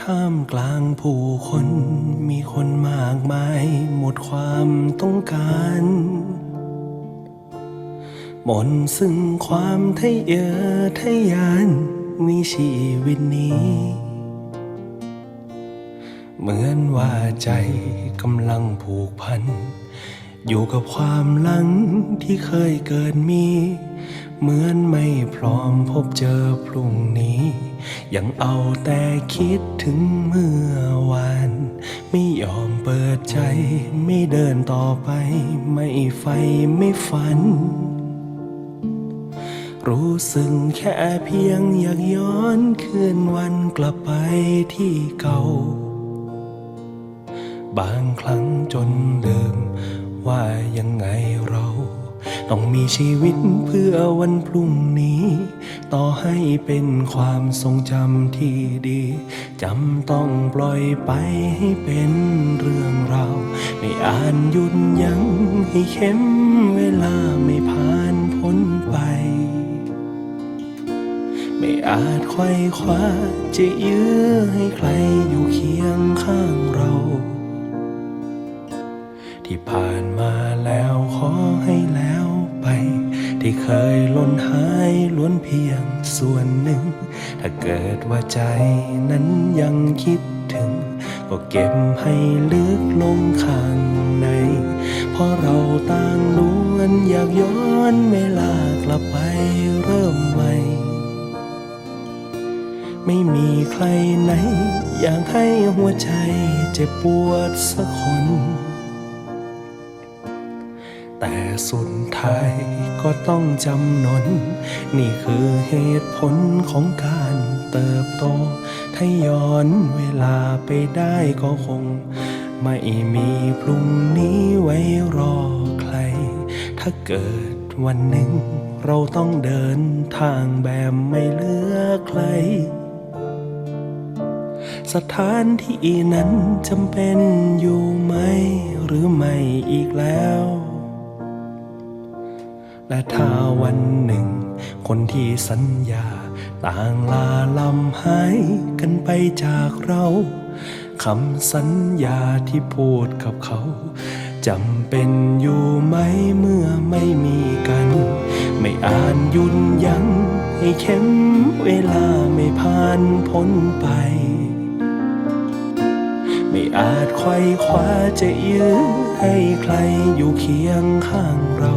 ท่ามกลางผู้คนมีคนมากมาย หมดความต้องการหมนซึ่งความทะเยอทะยานมีชีวิตนี้ เหมือนว่าใจกำลังผูกพัน อยู่กับความหลังที่เคยเกิดมี เหมือนไม่พร้อมพบเจอพรุ่งนี้ ยังเอาแต่คิดถึงเมื่อวาน ไม่ยอมเปิดใจ ไม่เดินต่อไป ไม่ไฟไม่ฝัน รู้สึกแค่เพียงอยากย้อนคืนวันกลับไปที่เก่า บางครั้งจนลืมว่ายังไงเรา ต้องมีชีวิตเพื่อวันพรุ่งนี้ ต่อให้เป็นความทรงจำที่ดีจำต้องปล่อยไปให้เป็นเรื่องราวไม่อ่านหยุดยั้งให้เข้มเวลาไม่ผ่านพ้นไป ไม่อาจไขว้คว้าจะยื้อให้ใครอยู่เคียงข้างเราที่ผ่านมาแล้วขอให้แล้ว ไป ที่เคยล่นหายล้วนเพียงส่วนหนึ่ง ถ้าเกิดว่าใจนั้นยังคิดถึง ก็เก็บให้ลึกลงข้างใน เพราะเราต่างล้วนอยากย้อนเวลากลับไปเริ่มใหม่ไม่มีใครไหน อยากให้หัวใจเจ็บปวดสักคน แต่สุดท้ายก็ต้องจำนน นี่คือเหตุผลของการเติบโต ถ้าย้อนเวลาไปได้ก็คง ไม่มีพรุ่งนี้ไว้รอใคร ถ้าเกิดวันหนึ่ง เราต้องเดินทางแบบไม่เหลือใครสถานที่นั้นจำเป็นอยู่ไหมหรือไม่อีกแล้ว และถ้าวันหนึ่ง คนที่สัญญา ต่างลาลำหายกันไปจากเราคำสัญญาที่พูดกับเขาจำเป็นอยู่ไหมเมื่อไม่มีกัน ไม่อ่านยุนยั้งให้เข้มเวลาไม่ผ่านพ้นไป ไม่อาจไขว้คว้าจะยื้อให้ใครอยู่เคียงข้างเรา